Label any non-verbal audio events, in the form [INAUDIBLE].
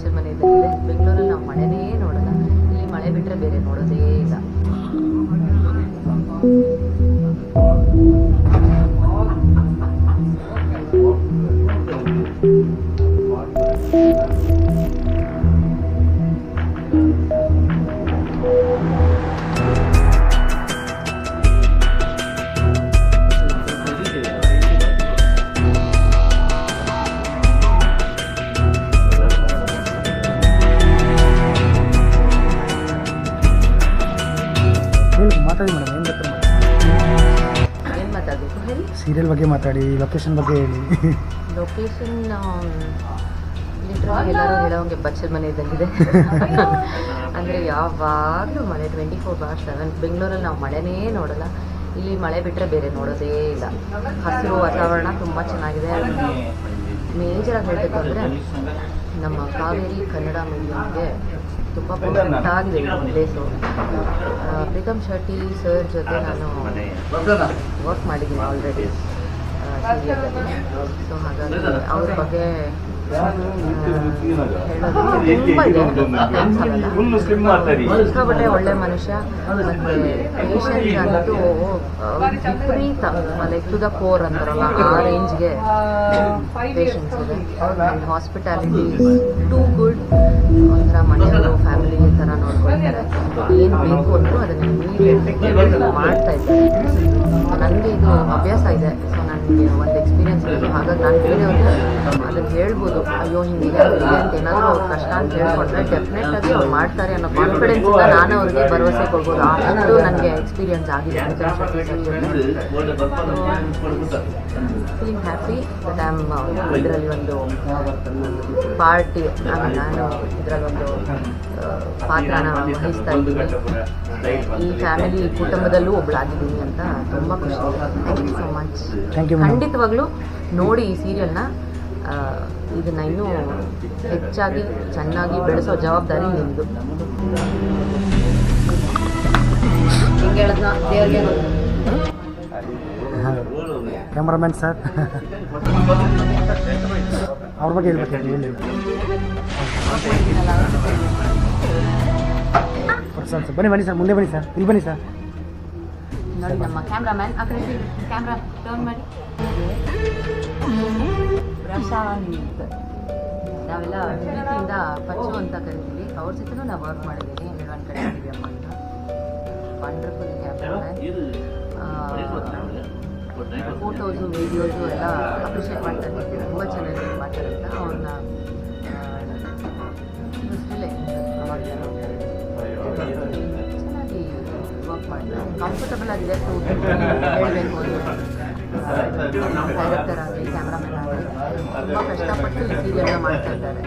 ಬಚ್ಚಲ ಮನೆ ಇದ್ದಂಗಿದೆ ಬೆಂಗಳೂರಲ್ಲಿ ನಾವು ಮಳೆನೇ ನೋಡಲ್ಲ ಇಲ್ಲಿ ಮಳೆ ಬಿಟ್ಟರೆ ಬೇರೆ ನೋಡೋದೇ ಇಲ್ಲ. ಹೇಳಿ ಮಾತಾಡಿ ಮೇಡಮ್ ಏನು ಬೇಕಾದ್ರೆ ಏನು ಮಾತಾಡಬೇಕು ಹೇಳಿ? ಸೀರಿಯಲ್ ಬಗ್ಗೆ ಮಾತಾಡಿ ಲೊಕೇಶನ್ ಬಗ್ಗೆ ಹೇಳಿ. ಲೊಕೇಶನ್ ಲಿಟ್ರಲಿ ಎಲ್ಲರೂ ಹೇಳೋಂಗೆ ಬಚ್ಚಲ ಮನೆ ಇದ್ದಂಗಿದೆ. [LAUGHS] ಅಂದರೆ ಯಾವಾಗಲೂ ಮಳೆ ಟ್ವೆಂಟಿ ಫೋರ್ ಬಾರ್ ಸೆವೆನ್ ಬೆಂಗಳೂರಲ್ಲಿ ನಾವು ಮಳೆನೇ ನೋಡಲ್ಲ. ಇಲ್ಲಿ ಮಳೆ ಬಿಟ್ಟರೆ ಬೇರೆ ನೋಡೋದೇ ಇಲ್ಲ. ಹಸಿರು ವಾತಾವರಣ ತುಂಬ ಚೆನ್ನಾಗಿದೆ. ಮೇಜರಾಗಿ ಹೇಳಬೇಕು ಅಂದರೆ ನಮ್ಮ ಕಾವೇರಿ ಕನ್ನಡ ಮೀಡಿಯಂಗೆ ತುಂಬ ಪರ್ಫೆಕ್ಟ್ ಆಗಿದೆ ಪ್ಲೇಸು ಪ್ರೀತಮ್ ಶೆಟ್ಟಿ ಸರ್ ಜೊತೆ ನಾನು ವರ್ಕ್ ಮಾಡಿದ್ದೀನಿ ಆಲ್ರೆಡಿ ಸೊ ಹಾಗಾಗಿ ಅವ್ರ ಬಗ್ಗೆ ಸಿಕ್ಕಾಪಟ್ಟೆ ಒಳ್ಳೆ ಮನುಷ್ಯ ಮತ್ತು ಅಂತೂ ವಿಪರೀತ ಲೈಕ್ ಟು ದ ಕೋರ್ ಅಂತಾರಲ್ಲ ಆ ರೇಂಜ್ಗೆ ಪೇಷಂಟ್ಸ್ ಇದೆ ಹಾಸ್ಪಿಟಾಲಿಟಿ ಟೂ ಗುಡ್ ಒಂಥರ ಮನೆಯವರು ಫ್ಯಾಮಿಲಿ ಥರ ನೋಡ್ಕೊಳ್ತಾರೆ. ಏನು ಬೇಕು ಅಂದರೂ ಅದನ್ನು ಮಾಡ್ತಾ ಇದ್ದಾರೆ. ನನಗೆ ಇದು ಅಭ್ಯಾಸ ಇದೆ. ಒಂದು ಎಕ್ಸ್ಪೀರಿಯನ್ಸ್ ಇರೋದು ಹಾಗಾಗಿ ನಾನು ಬೇರೆಯವ್ರಿಗೆ ಅದನ್ನು ಹೇಳ್ಬೋದು. ಅಯ್ಯೋ ಹಿಂಗೆ ಅಂತ ಏನಾದರೂ ಅವ್ರು ಕಷ್ಟ ಅಂತ ಹೇಳ್ಕೊಂಡ್ರೆ ಡೆಫಿನೆಟ್ ಆಗಿ ಅವ್ರು ಮಾಡ್ತಾರೆ ಅನ್ನೋ ಕಾನ್ಫಿಡೆನ್ಸಿಂದ ನಾನು ಅವ್ರಿಗೆ ಭರವಸೆ ಕೊಡ್ಬೋದು. ಅಷ್ಟು ನನಗೆ ಎಕ್ಸ್ಪೀರಿಯನ್ಸ್ ಆಗಿದೆ ಫೀಲ್ ಹ್ಯಾಪಿ ಬಟ್ ಆಮ್ ಇದರಲ್ಲಿ ಒಂದು ಪಾರ್ಟಿ ನಾನು ಇದರಲ್ಲಿ ಒಂದು ಆ, ಪಾತ್ರನ ವಹಿಸ್ತಾ ಇದ್ದೀನಿ. ಈ ಫ್ಯಾಮಿಲಿ ಕುಟುಂಬದಲ್ಲೂ ಒಬ್ಬಳಾಗಿದ್ದೀನಿ ಅಂತ ತುಂಬ ಖುಷಿ thank you so much thank you ಖಂಡಿತವಾಗ್ಲೂ ನೋಡಿ ಈ ಸೀರಿಯಲ್ನ ಇದನ್ನ ಇನ್ನೂ ಹೆಚ್ಚಾಗಿ ಚೆನ್ನಾಗಿ ಬೆಳೆಸೋ ಜವಾಬ್ದಾರಿ ನಿಮ್ಮದು ಹಿಂಗೆ ದೇವ್ರಿಗೆ ಕ್ಯಾಮ್ರಾಮ್ಯಾನ್ ಸರ್ ಅವ್ರ ಬಗ್ಗೆ ಹೇಳ್ಬೇಕು ಬನ್ನಿ ಬನ್ನಿ ಸರ್ ಮುಂದೆ ಬನ್ನಿ ಸರ್ ಇಲ್ಲಿ ಬನ್ನಿ ಸರ್ ನೋಡಿ ನಮ್ಮ ಕ್ಯಾಮ್ರಾಮ್ಯಾನ್ ಆ ಕಡೆ ಕ್ಯಾಮ್ರಾ ಟರ್ನ್ ಮಾಡಿ. ಪ್ರಶಾಂತ್. ನಾವೆಲ್ಲ ಪ್ರೀತಿಯಿಂದ ಪಚ್ಚು ಅಂತ ಕರಿತೀವಿ. ಅವ್ರ ಜೊತೆ ನಾವು ವರ್ಕ್ ಮಾಡಿದ್ದೀವಿ ಒಂದು ಕಡೆ ಅಮ್ಮ ಅಂತ. ವಂಡರ್ಫುಲ್ ಕ್ಯಾಮ್ರಾಮ್ಯಾನ್ ಫೋಟೋಸು ವೀಡಿಯೋಸು ಎಲ್ಲ ಅಪ್ರಿಷಿಯೇಟ್ ಮಾಡ್ತಾ ಇದ್ದೀವಿ. ಕಂಫರ್ಟಬಲ್ ಆಗಿದೆ ಟು ಹೇಳಬೇಕು ಡೈರೆಕ್ಟರ್ ಆಗಲಿ ಕ್ಯಾಮ್ರಾಮನ್ ಆಗಲಿ ತುಂಬ ಕಷ್ಟಪಟ್ಟು ಈ ಸೀರಿಯಲ್ನ ಮಾಡ್ತಾ ಇದ್ದಾರೆ.